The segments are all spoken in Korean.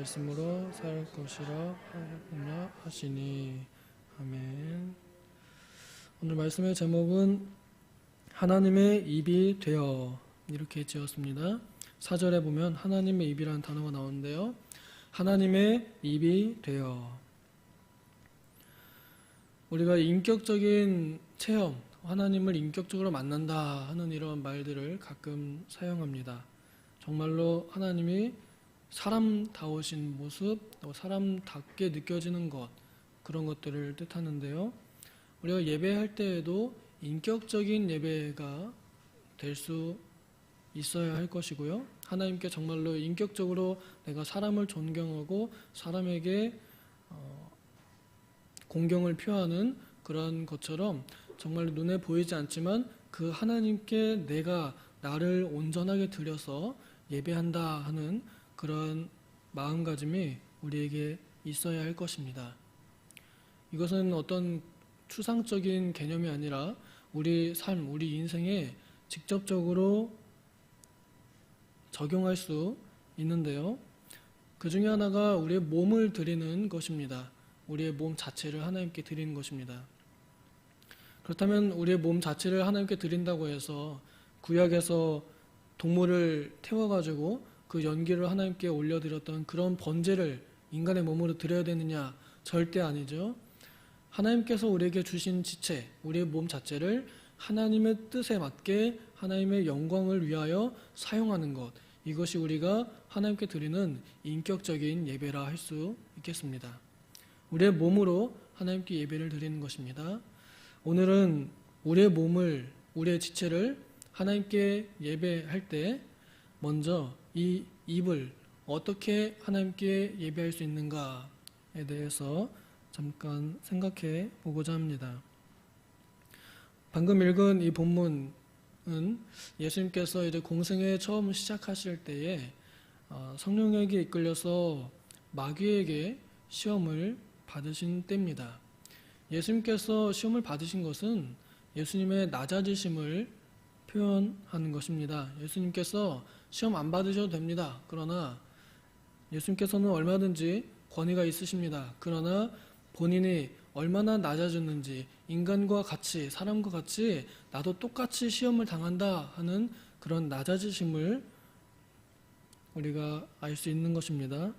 말씀으로 살 것이라 하였느냐 하시니 아멘. 오늘 말씀의 제목은 하나님의 입이 되어 이렇게 지었습니다. 사절에 보면 하나님의 입이라는 단어가 나오는데요. 하나님의 입이 되어 우리가 인격적인 체험, 하나님을 인격적으로 만난다 하는 이런 말들을 가끔 사용합니다. 정말로 하나님이 사람다우신 모습, 또 사람답게 느껴지는 것, 그런 것들을 뜻하는데요. 우리가 예배할 때에도 인격적인 예배가 될 수 있어야 할 것이고요. 하나님께 정말로 인격적으로 내가 사람을 존경하고 사람에게 어, 공경을 표하는 그런 것처럼 정말 눈에 보이지 않지만 그 하나님께 내가 나를 온전하게 드려서 예배한다 하는 그런 마음가짐이 우리에게 있어야 할 것입니다. 이것은 어떤 추상적인 개념이 아니라 우리 삶, 우리 인생에 직접적으로 적용할 수 있는데요. 그 중에 하나가 우리의 몸을 드리는 것입니다. 우리의 몸 자체를 하나님께 드리는 것입니다. 그렇다면 우리의 몸 자체를 하나님께 드린다고 해서 구약에서 동물을 태워가지고 그 연기를 하나님께 올려드렸던 그런 번제를 인간의 몸으로 드려야 되느냐? 절대 아니죠. 하나님께서 우리에게 주신 지체, 우리의 몸 자체를 하나님의 뜻에 맞게 하나님의 영광을 위하여 사용하는 것. 이것이 우리가 하나님께 드리는 인격적인 예배라 할 수 있겠습니다. 우리의 몸으로 하나님께 예배를 드리는 것입니다. 오늘은 우리의 몸을, 우리의 지체를 하나님께 예배할 때 먼저 이 입을 어떻게 하나님께 예배할 수 있는가에 대해서 잠깐 생각해 보고자 합니다. 방금 읽은 이 본문은 예수님께서 이제 공생에 처음 시작하실 때에 어, 성령에게 이끌려서 마귀에게 시험을 받으신 때입니다. 예수님께서 시험을 받으신 것은 예수님의 낮아지심을 표현하는 것입니다. 예수님께서 시험 안 받으셔도 됩니다. 그러나 예수님께서는 얼마든지 권위가 있으십니다. 그러나 본인이 얼마나 낮아졌는지 인간과 같이 사람과 같이 나도 똑같이 시험을 당한다 하는 그런 낮아지심을 우리가 알 수 있는 것입니다.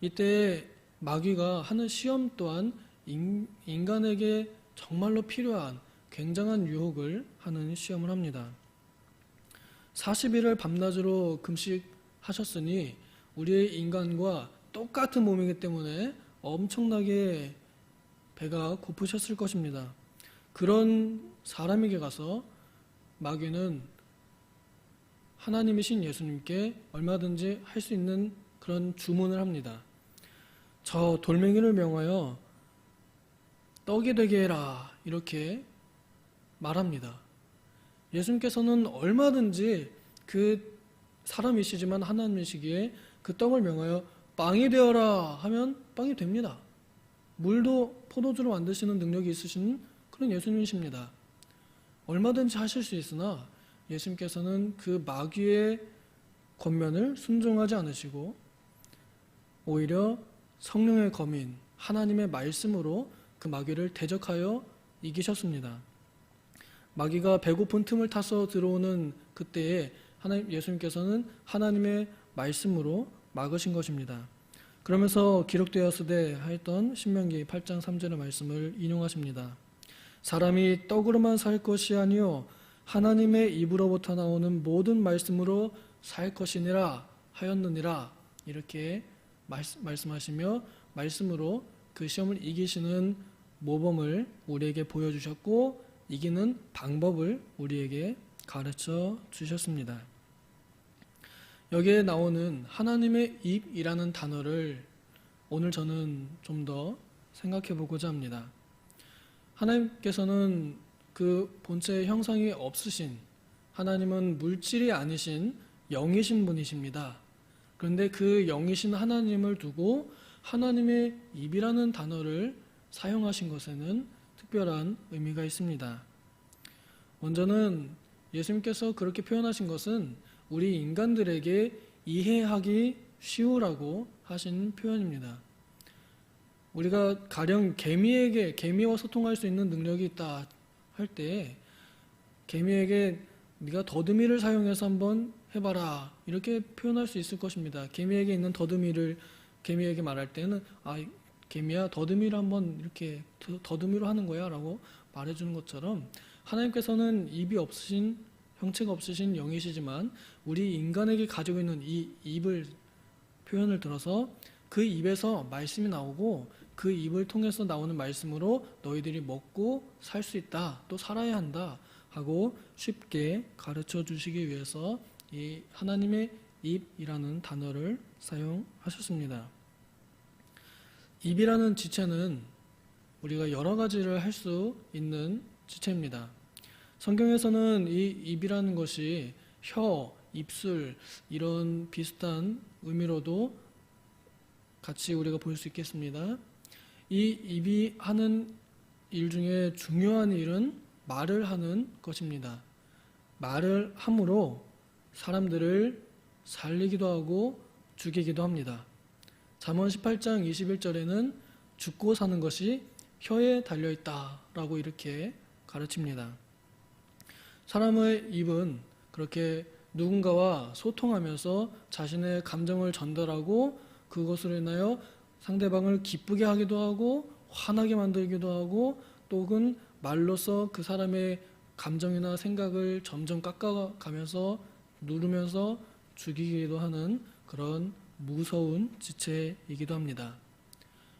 이때 마귀가 하는 시험 또한 인, 인간에게 정말로 필요한 굉장한 유혹을 하는 시험을 합니다. 40일을 밤낮으로 금식하셨으니 우리의 인간과 똑같은 몸이기 때문에 엄청나게 배가 고프셨을 것입니다. 그런 사람에게 가서 마귀는 하나님이신 예수님께 얼마든지 할 수 있는 그런 주문을 합니다. 저 돌멩이를 명하여 떡이 되게 해라. 이렇게 말합니다. 예수님께서는 얼마든지 그 사람이시지만 하나님이시기에 그 떡을 명하여 빵이 되어라 하면 빵이 됩니다. 물도 포도주로 만드시는 능력이 있으신 그런 예수님이십니다. 얼마든지 하실 수 있으나 예수님께서는 그 마귀의 권면을 순종하지 않으시고 오히려 성령의 검인 하나님의 말씀으로 그 마귀를 대적하여 이기셨습니다. 마귀가 배고픈 틈을 타서 들어오는 그때에 하나님 예수님께서는 하나님의 말씀으로 막으신 것입니다. 그러면서 기록되었으되 하였던 신명기 8장 3절의 말씀을 인용하십니다. 사람이 떡으로만 살 것이 아니요 하나님의 입으로부터 나오는 모든 말씀으로 살 것이니라 하였느니라 이렇게 말씀하시며 말씀으로 그 시험을 이기시는 모범을 우리에게 보여주셨고 이기는 방법을 우리에게 가르쳐 주셨습니다. 여기에 나오는 하나님의 입이라는 단어를 오늘 저는 좀 더 생각해 보고자 합니다. 하나님께서는 그 본체의 형상이 없으신 하나님은 물질이 아니신 영이신 분이십니다. 그런데 그 영이신 하나님을 두고 하나님의 입이라는 단어를 사용하신 것에는 특별한 의미가 있습니다. 먼저는 예수님께서 그렇게 표현하신 것은 우리 인간들에게 이해하기 쉬우라고 하신 표현입니다. 우리가 가령 개미에게 개미와 소통할 수 있는 능력이 있다 할 때 개미에게 네가 더듬이를 사용해서 한번 해봐라 이렇게 표현할 수 있을 것입니다. 개미에게 있는 더듬이를 개미에게 말할 때는 아 개미야 더듬이를 한번 이렇게 더- 더듬이로 하는 거야 라고 말해주는 것처럼 하나님께서는 입이 없으신 형체가 없으신 영이시지만 우리 인간에게 가지고 있는 이 입을 표현을 들어서 그 입에서 말씀이 나오고 그 입을 통해서 나오는 말씀으로 너희들이 먹고 살 수 있다 또 살아야 한다 하고 쉽게 가르쳐 주시기 위해서 이 하나님의 입이라는 단어를 사용하셨습니다. 입이라는 지체는 우리가 여러 가지를 할 수 있는 지체입니다. 성경에서는 이 입이라는 것이 혀, 입술 이런 비슷한 의미로도 같이 우리가 볼 수 있겠습니다. 이 입이 하는 일 중에 중요한 일은 말을 하는 것입니다. 말을 함으로 사람들을 살리기도 하고 죽이기도 합니다. 잠언 18장 21절에는 죽고 사는 것이 혀에 달려 있다라고 이렇게 가르칩니다. 사람의 입은 그렇게 누군가와 소통하면서 자신의 감정을 전달하고 그것으로 인하여 상대방을 기쁘게 하기도 하고 화나게 만들기도 하고 또 혹은 말로써 그 사람의 감정이나 생각을 점점 깎아가면서 누르면서 죽이기도 하는 그런 무서운 지체이기도 합니다.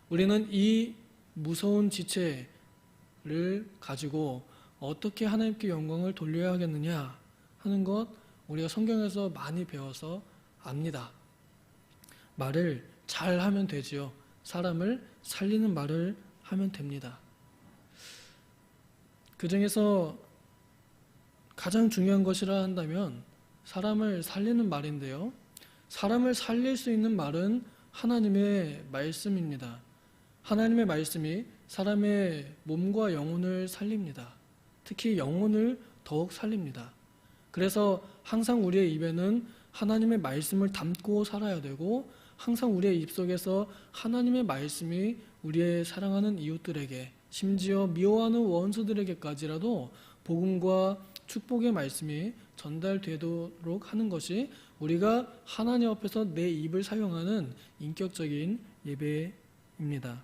우리는 이 무서운 지체를 가지고 어떻게 하나님께 영광을 돌려야 하겠느냐 하는 것 우리가 성경에서 많이 배워서 압니다. 말을 잘 하면 되지요. 사람을 살리는 말을 하면 됩니다. 그 중에서 가장 중요한 것이라 한다면 사람을 살리는 말인데요. 사람을 살릴 수 있는 말은 하나님의 말씀입니다. 하나님의 말씀이 사람의 몸과 영혼을 살립니다. 특히 영혼을 더욱 살립니다. 그래서 항상 우리의 입에는 하나님의 말씀을 담고 살아야 되고 항상 우리의 입속에서 하나님의 말씀이 우리의 사랑하는 이웃들에게 심지어 미워하는 원수들에게까지라도 복음과 축복의 말씀이 전달되도록 하는 것이 우리가 하나님 앞에서 내 입을 사용하는 인격적인 예배입니다.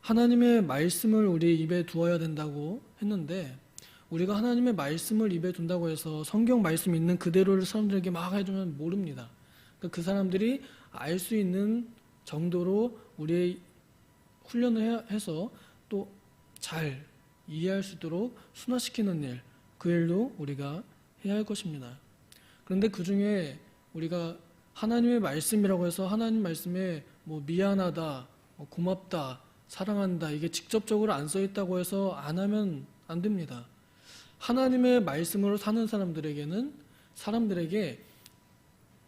하나님의 말씀을 우리 입에 두어야 된다고 했는데 우리가 하나님의 말씀을 입에 둔다고 해서 성경 말씀 있는 그대로를 사람들에게 막 해주면 모릅니다. 그러니까 그 사람들이 알 수 있는 정도로 우리의 훈련을 해서 또 잘 이해할 수 있도록 순화시키는 일, 그 일도 우리가 해야 할 것입니다. 그런데 그 중에 우리가 하나님의 말씀이라고 해서 하나님 말씀에 뭐 미안하다, 뭐 고맙다, 사랑한다 이게 직접적으로 안 써 있다고 해서 안 하면 안 됩니다. 하나님의 말씀으로 사는 사람들에게는 사람들에게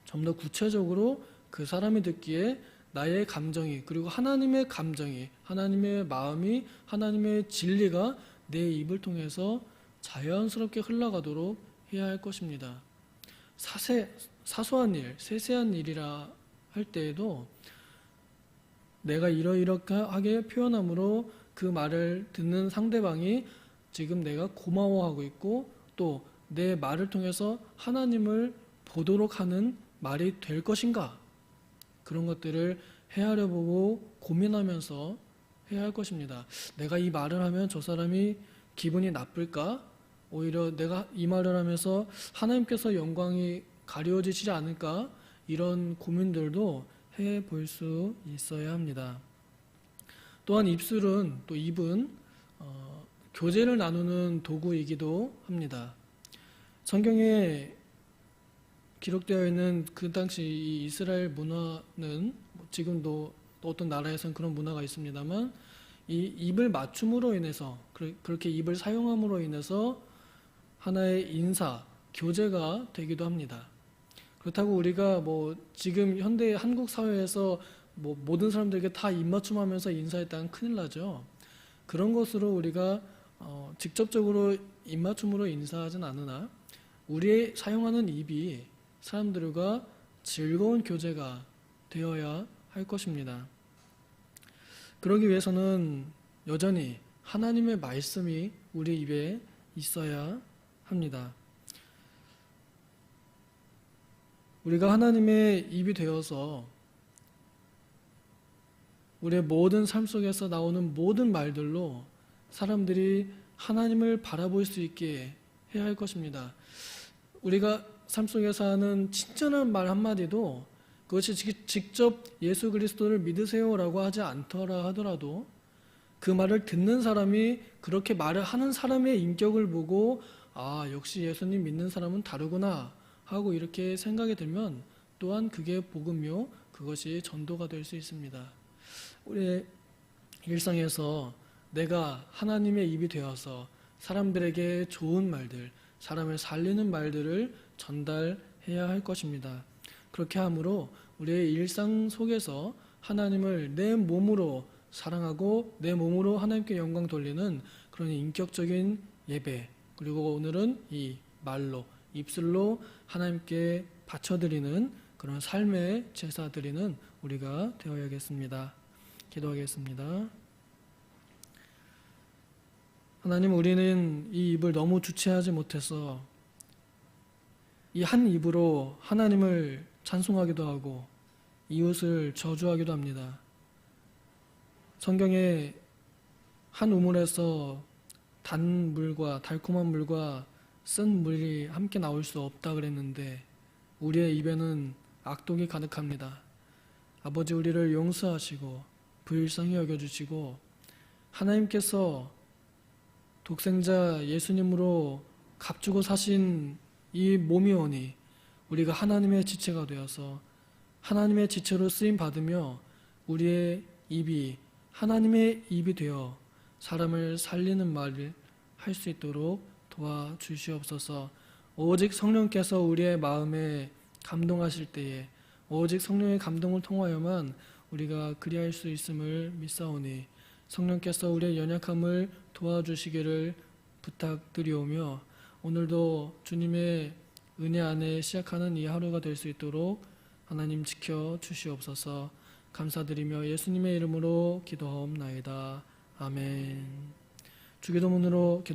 좀 더 구체적으로 그 사람이 듣기에 나의 감정이 그리고 하나님의 감정이 하나님의 마음이 하나님의 진리가 내 입을 통해서 자연스럽게 흘러가도록 해야 할 것입니다. 사세, 사소한 일, 세세한 일이라 할 때에도 내가 이러이러하게 표현함으로 그 말을 듣는 상대방이 지금 내가 고마워하고 있고 또 내 말을 통해서 하나님을 보도록 하는 말이 될 것인가 그런 것들을 헤아려 보고 고민하면서 해야 할 것입니다. 내가 이 말을 하면 저 사람이 기분이 나쁠까? 오히려 내가 이 말을 하면서 하나님께서 영광이 가려지지 않을까? 이런 고민들도 해 볼 수 있어야 합니다. 또한 입술은 또 입은 어, 교제를 나누는 도구이기도 합니다. 성경에 기록되어 있는 그 당시 이 이스라엘 문화는 뭐 지금도 또 어떤 나라에선 그런 문화가 있습니다만 이 입을 맞춤으로 인해서 그- 그렇게 입을 사용함으로 인해서 하나의 인사 교제가 되기도 합니다. 그렇다고 우리가 뭐 지금 현대 한국 사회에서 뭐 모든 사람들에게 다 입맞춤하면서 인사했다면 큰일 나죠. 그런 것으로 우리가 어 직접적으로 입맞춤으로 인사하진 않으나 우리의 사용하는 입이 사람들과 즐거운 교제가 되어야 할 것입니다. 그러기 위해서는 여전히 하나님의 말씀이 우리 입에 있어야 합니다. 우리가 하나님의 입이 되어서 우리의 모든 삶 속에서 나오는 모든 말들로 사람들이 하나님을 바라볼 수 있게 해야 할 것입니다. 우리가 삶 속에서 하는 친절한 말 한마디도 그것이 직- 직접 예수 그리스도를 믿으세요라고 하지 않더라 하더라도 그 말을 듣는 사람이 그렇게 말을 하는 사람의 인격을 보고 아, 역시 예수님 믿는 사람은 다르구나 하고 이렇게 생각이 들면 또한 그게 복음요 그것이 전도가 될 수 있습니다. 우리의 일상에서 내가 하나님의 입이 되어서 사람들에게 좋은 말들, 사람을 살리는 말들을 전달해야 할 것입니다. 그렇게 함으로 우리의 일상 속에서 하나님을 내 몸으로 사랑하고 내 몸으로 하나님께 영광 돌리는 그런 인격적인 예배 그리고 오늘은 이 말로 입술로 하나님께 바쳐드리는 그런 삶의 제사 드리는 우리가 되어야겠습니다. 기도하겠습니다. 하나님 우리는 이 입을 너무 주체하지 못해서 이 한 입으로 하나님을 찬송하기도 하고 이웃을 저주하기도 합니다. 성경에 한 우물에서 단 물과 달콤한 물과 쓴 물이 함께 나올 수 없다 그랬는데 우리의 입에는 악독이 가득합니다. 아버지 우리를 용서하시고 불쌍히 여겨주시고 하나님께서 독생자 예수님으로 값주고 사신 이 몸이 오니 우리가 하나님의 지체가 되어서 하나님의 지체로 쓰임 받으며 우리의 입이 하나님의 입이 되어 사람을 살리는 말을 할 수 있도록 도와주시옵소서. 오직 성령께서 우리의 마음에 감동하실 때에 오직 성령의 감동을 통하여만 우리가 그리할 수 있음을 믿사오니 성령께서 우리의 연약함을 도와주시기를 부탁드리오며 오늘도 주님의 은혜 안에 시작하는 이 하루가 될 수 있도록 하나님 지켜 주시옵소서 감사드리며 예수님의 이름으로 기도하옵나이다. 아멘. 주기도문으로 기도